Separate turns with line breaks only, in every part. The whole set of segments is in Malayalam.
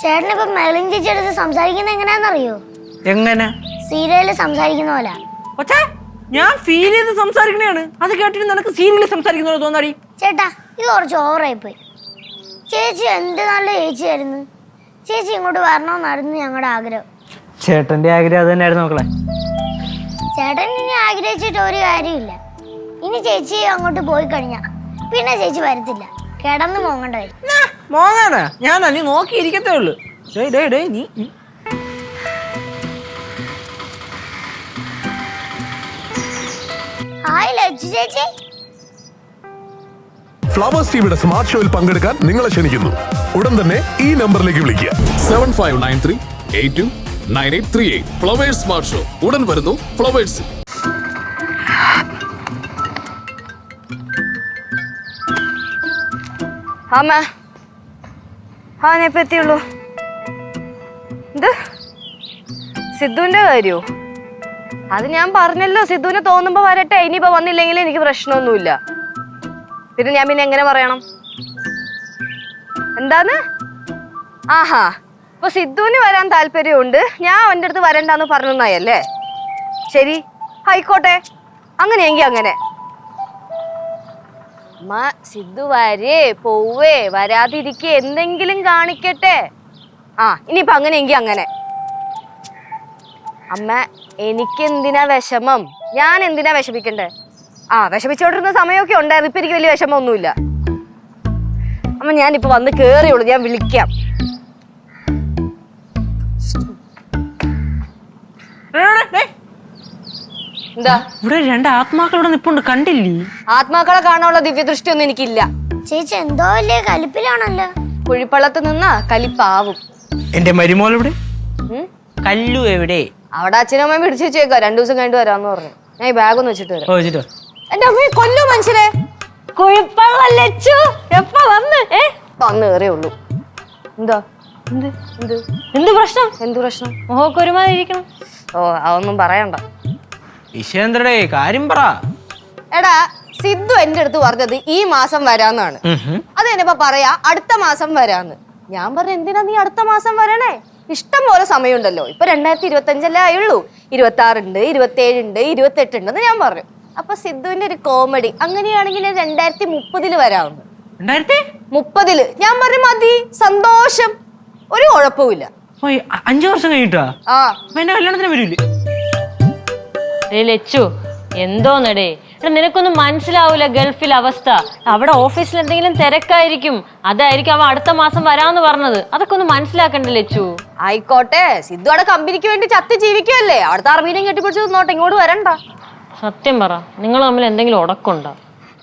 ചേട്ടൻ ഇപ്പൊ മെലിൻ ചേച്ചി സംസാരിക്കുന്നത് എങ്ങനെയാണെന്നറിയോ?
എങ്ങനെ?
സീരിയലിൽ സംസാരിക്കുന്ന പോലെ.
കൊച്ചേ ഞാൻ ഫീൽ ചെയ്ത് സംസാരിക്കണേണ് അത് കേട്ടിട്ട് നിനക്ക് സീരിയലിൽ സംസാരിക്കുന്ന പോലെ തോന്നാടി.
ചേട്ടാ ഇത് കുറച്ച് ഓവറായി പോയി. ചേച്ചി എന്ത് നല്ല ചേച്ചിയായിരുന്നു. ചേച്ചി ഇങ്ങോട്ട് വരണമെന്നായിരുന്നു ഞങ്ങളുടെ ആഗ്രഹം.
ചേട്ടന്റെ ആഗ്രഹം അത് തന്നെയായിരുന്നു മക്കളെ.
ചേട്ടൻ ഇനി ആഗ്രഹിച്ചിട്ട് ഒരു കാര്യമില്ല ഇനി ചേച്ചി അങ്ങോട്ട് പോയി കഴിഞ്ഞാ പിന്നെ ചേച്ചി വരത്തില്ല. കിടന്ന് മോങ്ങണ്ട വരും
മോങ്ങാനാ ഞാൻ നീ നോക്കിയിരിക്കത്തേ ഉള്ളു. ഡേ ഡേ ഡേ നീ.
ഹായ് ചേച്ചി.
ഫ്ലവേഴ്സ് ടിവിയുടെ സ്മാർട്ട് ഷോയിൽ പങ്കെടുക്കാൻ നിങ്ങളെ ക്ഷണിക്കുന്നു. ഉടൻ തന്നെ ഈ നമ്പറിലേക്ക് വിളിക്കുക.
Seven five nine three eight two nine eight three eight Flowers smart show ഉടൻ വരുന്നു ഫ്ലവേഴ്സ്
അമ്മ ആ പറ്റിയുള്ളൂ. എന്ത്? സിദ്ധുവിന്റെ കാര്യോ? അത് ഞാൻ പറഞ്ഞല്ലോ. സിദ്ധുവിന് തോന്നുമ്പോ വരട്ടെ. ഇനിയിപ്പോ വന്നില്ലെങ്കിൽ എനിക്ക് പ്രശ്നമൊന്നുമില്ല. പിന്നെ ഞാൻ പിന്നെ എങ്ങനെ പറയണം? എന്താന്ന്? ആഹാ. ഇപ്പൊ സിദ്ധുവിന് വരാൻ താല്പര്യമുണ്ട്. ഞാൻ അവന്റെ അടുത്ത് വരണ്ടെന്ന് പറഞ്ഞായല്ലേ ശരി. ആയിക്കോട്ടെ. അങ്ങനെയെങ്കിൽ അങ്ങനെ. അമ്മ സിദ്ധു വരേ പോവേ വരാതിരിക്കെ എന്തെങ്കിലും കാണിക്കട്ടെ. ആ ഇനിയിപ്പൊ അങ്ങനെയെങ്കിൽ അങ്ങനെ. അമ്മ എനിക്കെന്തിനാ വിഷമം? ഞാൻ എന്തിനാ വിഷമിക്കണ്ടേ? ആ വിഷമിച്ചോണ്ടിരുന്ന സമയമൊക്കെ ഉണ്ടായിരുന്നു. ഇപ്പൊ എനിക്ക് വലിയ വിഷമമൊന്നുമില്ല. അമ്മ ഞാനിപ്പോ വന്ന് കേറിയുള്ളൂ. ഞാൻ വിളിക്കാം. എന്താ?
ഇവിടെ രണ്ട് ആത്മാക്കൾ ഇവിടെ നിപ്പുണ്ട് കണ്ടില്ലേ?
ആത്മാക്കളെ കാണാനുള്ള ദിവ്യദൃഷ്ടി ഒന്നും എനിക്കില്ല.
ചേച്ചി എന്തോ വലിയ കലിപ്പിലാണല്ലോ.
കുഴിപ്പള്ളത്ത് നിന്നാ കലിപ്പാവും.
എന്റെ മരുമോൾ ഇവിടെ
ഉം?
കല്ലു എവിടെ?
അവിടെ അച്ഛനും അമ്മയും പിടിച്ചു വെച്ചേക്കോ. രണ്ടു ദിവസം കഴിഞ്ഞിട്ട് വരാന്ന് പറഞ്ഞു. ഞാൻ ഈ ബാഗ് ഒന്ന് വെച്ചിട്ട് വരാം.
ഓ വെച്ചിട്ടോ
എന്റെ അമ്മയെ കൊല്ലു മനുഷ്യരെ. കുഴിപ്പള്ളു എപ്പ വന്ന്? ഏ? വന്ന് ഉള്ളൂ. എന്താ? എന്ത്? എന്ത്? എന്ത് പ്രശ്നം? എന്ത് പ്രശ്നം? മുഖമൊക്കെ ഒരുമാതിരിക്കണം ഓ അതൊന്നും പറയണ്ട.
വിശേന്ദ്രടേ കാര്യം പറ.
എടാ സിദ്ധു എന്റെ അടുത്ത് പറഞ്ഞത് ഈ മാസം വരാന്നാണ്. അത് എന്നിപ്പോ പറയാ അടുത്ത മാസം വരാന്ന്. ഞാൻ പറഞ്ഞു എന്തിനാ നീ അടുത്ത മാസം വരണേ? ഇഷ്ടം പോലെ സമയമുണ്ടല്ലോ. ഇപ്പൊ രണ്ടായിരത്തി ഇരുപത്തി അഞ്ചല്ലേ ആയുള്ളൂ. ഇരുപത്തി ആറുണ്ട് ഇരുപത്തി ഏഴുണ്ട് ഇരുപത്തി എട്ടുണ്ടെന്ന് ഞാൻ പറഞ്ഞു. അപ്പൊ സിദ്ധുവിന്റെ ഒരു കോമഡി. അങ്ങനെയാണെങ്കിൽ ഞാൻ രണ്ടായിരത്തി മുപ്പതിൽ
വരാവുന്നു
മുപ്പതിൽ. ഞാൻ പറഞ്ഞു മതി. സന്തോഷം. ഒരു കുഴപ്പമില്ല
അഞ്ചു വർഷം കഴിഞ്ഞിട്ടാ?
ആ.
എന്റെ കല്യാണത്തിന് വരൂലേ
ലച്ചു എന്തോന്നടേ? എടാ നിനക്കൊന്നും മനസ്സിലാവൂല ഗൾഫിൽ അവസ്ഥ. അവിടെ ഓഫീസിൽ എന്തെങ്കിലും തിരക്കായിരിക്കും. അതായിരിക്കും അവൻ അടുത്ത മാസം വരാന്ന് പറഞ്ഞത്. അതൊക്കെ ഒന്ന് മനസ്സിലാക്കണ്ടേ ലച്ചു?
ആയിക്കോട്ടെ. സിദ്ധു അവിടെ കമ്പനിക്ക് വേണ്ടി ചത്തി ജീവിക്കുമല്ലേ അവിടുത്തെ അറബീനെയും കെട്ടിപ്പിടിച്ച് നോട്ടെ ഇങ്ങോട്ട് വരണ്ട.
സത്യം പറ. നിങ്ങൾ തമ്മിൽ എന്തെങ്കിലും ഉടക്കുണ്ടോ?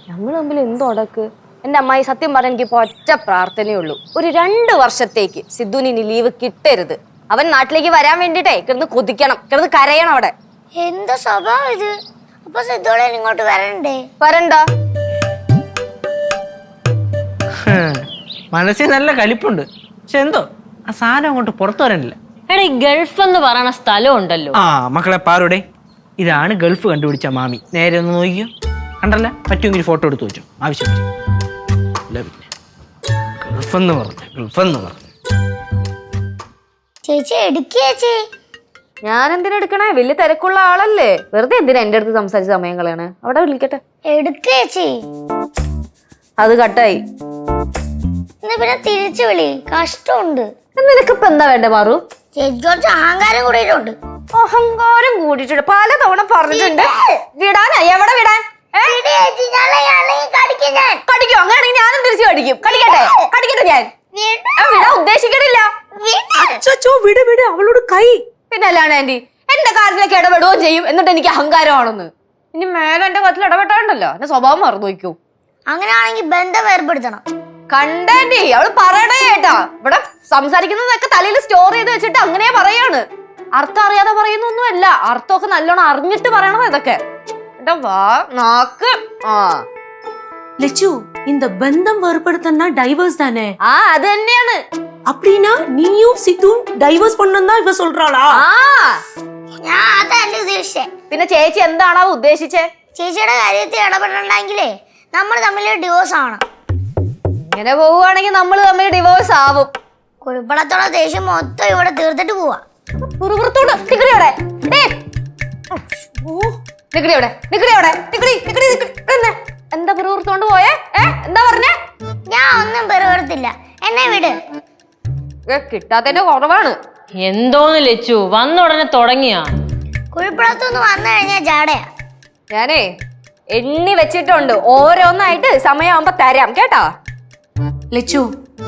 നമ്മൾ തമ്മിൽ എന്ത് ഉടക്ക്? എന്റെ അമ്മായി സത്യം പറഞ്ഞ എനിക്ക് ഇപ്പൊ ഒറ്റ പ്രാർത്ഥനയുള്ളൂ ഒരു രണ്ട് വർഷത്തേക്ക് സിദ്ധുവിന് ഇനി ലീവ് കിട്ടരുത്. അവൻ നാട്ടിലേക്ക് വരാൻ വേണ്ടിട്ടേ കിടന്ന് കൊതിക്കണം. കിടന്ന് കരയണം അവിടെ.
എന്ത് സ്വഭാവം ഇത്? അപ്പൊ സിദ്ധോളെ ഇങ്ങോട്ട് വരണ്ടേ?
വരണ്ട.
മനസ്സിൽ നല്ല കലിപ്പുണ്ട്. പക്ഷെ എന്തോ ആ സാധനം അങ്ങോട്ട് പുറത്തു വരാനില്ല
എടാ ഈ ഗൾഫ് എന്ന് പറയുന്ന സ്ഥലം ഉണ്ടല്ലോ
ആ മക്കളെ പാറുടെ ഇതാണ് ഗൾഫ് കണ്ടുപിടിച്ച മാമി. നേരെ ഒന്ന് നോക്കിയോ കണ്ടല്ല പറ്റുമെങ്കിൽ ഫോട്ടോ എടുത്ത് വെച്ചു. ആവശ്യം. ഇല്ല പിന്നെ ഗൾഫ് എന്ന് പറഞ്ഞു ഗൾഫ് എന്ന് പറഞ്ഞു.
ചേച്ചി എടുക്കുക ചേച്ചി.
ഞാൻ എന്തിനാ എടുക്കണേ? വലിയ തിരക്കുള്ള ആളല്ലേ. വെറുതെ എന്തിനാ എന്റെ അടുത്ത് സംസാരിച്ച് സമയം കളയണേ? അവിടെ വിളിക്കട്ടെ.
എടുക്കേച്ചി
അത് കട്ടായി.
എന്നാ പിന്നെ തിരിച്ചു വിളി. കഷ്ടമുണ്ട്.
നിനക്കിപ്പോ എന്താ വേണ്ടേ മാറു?
ചേച്ചി കുറച്ച് അഹങ്കാരം കൂടിയിട്ടുണ്ട്.
അഹങ്കാരം കൂടിയിട്ടുണ്ട്. പലതവണ പറഞ്ഞിട്ടുണ്ട്. വിടാനാ എവിടെ വിടാൻ? കടിക്കോ അങ്ങനെയാണെങ്കിൽ ഞാനും തിരിച്ചു കടിക്കും. കടിക്കട്ടെ? കടിക്കട്ടെ ഞാൻ. വിടാൻ ഉദ്ദേശിക്കണില്ല. വിട് വിട്. അവളോട് കൈ. പിന്നെ അല്ലാണ്ട് ആന്റി എന്റെ കാര്യത്തിലൊക്കെ ഇടപെടുകയും ചെയ്യും എന്നിട്ട് എനിക്ക് അഹങ്കാരമാണെന്ന് ഇനി മേലെ എന്റെ കാര്യത്തിൽ ഇടപെട്ടാണ്ടല്ലോ എന്റെ സ്വഭാവം മറന്നു വയ്ക്കൂ
അങ്ങനെയാണെങ്കിൽ ബന്ധം ഏർപ്പെടുത്തണം
കണ്ടാൻറ്റി അവള് പറയണേ കേട്ടാ ഇവിടെ സംസാരിക്കുന്നതൊക്കെ തലയിൽ സ്റ്റോർ ചെയ്ത് വെച്ചിട്ട് അങ്ങനെ പറയാണ് അർത്ഥം അറിയാതെ പറയുന്നൊന്നുമല്ല അർത്ഥമൊക്കെ നല്ലോണം അറിഞ്ഞിട്ട് പറയണത് ഇതൊക്കെ എന്റെ വാ നാക്ക് ആ
லெச்சு இந்த பந்தம் ஏற்படுத்தனா டைவர்ஸ் தானே
ആ അത് തന്നെയാണ്
அப்படின்னா நீயும் சித்தும் டைவர்ஸ் பண்ணணும் தான் இவ சொல்றாளா
ആ
ഞാൻ അതല്ല ഉദ്ദേശിച്ചേ
പിന്നെ ചേച്ചി എന്താണാ ഉദ്ദേശിച്ചേ
ചേച്ചിയുടെ കാര്യത്തിൽ ഇടപെടണ്ടെങ്കിലേ നമ്മൾ തമ്മിൽ ഡിവോഴ്സ് ആണ്
ഇങ്ങനെ പോവുകയാണെങ്കിൽ നമ്മൾ തമ്മിൽ ഡിവോഴ്സ് ആവും
കുഴിപ്പടത്തുള്ള ദേഷ്യം മൊത്തം ഇവിടെ തീർത്തിട്ട് പോവാ
പുറത്തോട്ട് നിക്കടി അവിടെ ഡേ. ഓ, നിക്കടി അവിടെ നിക്കടി അവിടെ നിക്കടി നിക്കടി നിക്കടി ഇവിടെ നിന്നെ. എന്താ പുറത്തോണ്ട് പോയേ ഏ എന്താ പറഞ്ഞേ
ഞാൻ ഒന്നും പെറുപെടുത്തില്ല എന്നെ വിട്
ഏ, കിട്ടാത്തതിന്റെ കുറവാണ്
എന്തോന്ന് ലച്ചു വന്ന ഉടനെ തുടങ്ങിയാ
കുഴിപ്പടത്തുനിന്ന് വന്നു കഴിഞ്ഞാൽ ജാടയാ
ഞാനേ എണ്ണി വെച്ചിട്ടുണ്ട് ഓരോന്നായിട്ട് സമയമാകുമ്പോ തരാം കേട്ടാ
லெச்சு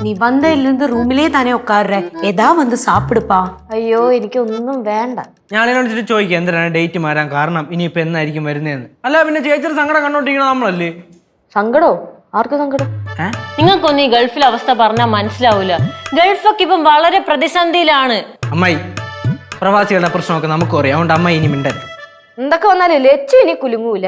நீ வந்ததுலேருந்து ரூமிலே தானே உட்காடுற எதா வந்து சாப்பிடுப்பா
അയ്യോ എനിക്കൊന്നും വേണ്ട
ഞാനിനോട് വിളിച്ചിട്ട് ചോദിക്കുക എന്തിനാണ് ഡേറ്റ് മാറാൻ കാരണം ഇനിയിപ്പോൾ എന്നായിരിക്കും വരുന്നതെന്ന് അല്ല പിന്നെ ചേച്ചിയുടെ സങ്കടം കണ്ടോണ്ടിരിക്കണം നമ്മളല്ലേ
സങ്കടോ ആർക്ക് സങ്കടം?
നിങ്ങൾക്കൊന്നും ഈ ഗൾഫിലെ അവസ്ഥ പറഞ്ഞാൽ മനസ്സിലാവൂല. ഗൾഫൊക്കെ ഇപ്പം വളരെ പ്രതിസന്ധിയിലാണ്.
അമ്മായി പ്രവാസികളുടെ പ്രശ്നമൊക്കെ നമുക്കും അറിയാം. അതുകൊണ്ട് അമ്മ ഇനി മിണ്ടരുത്.
എന്തൊക്കെ വന്നാലും ലച്ചു ഇനി കുലുങ്ങൂല.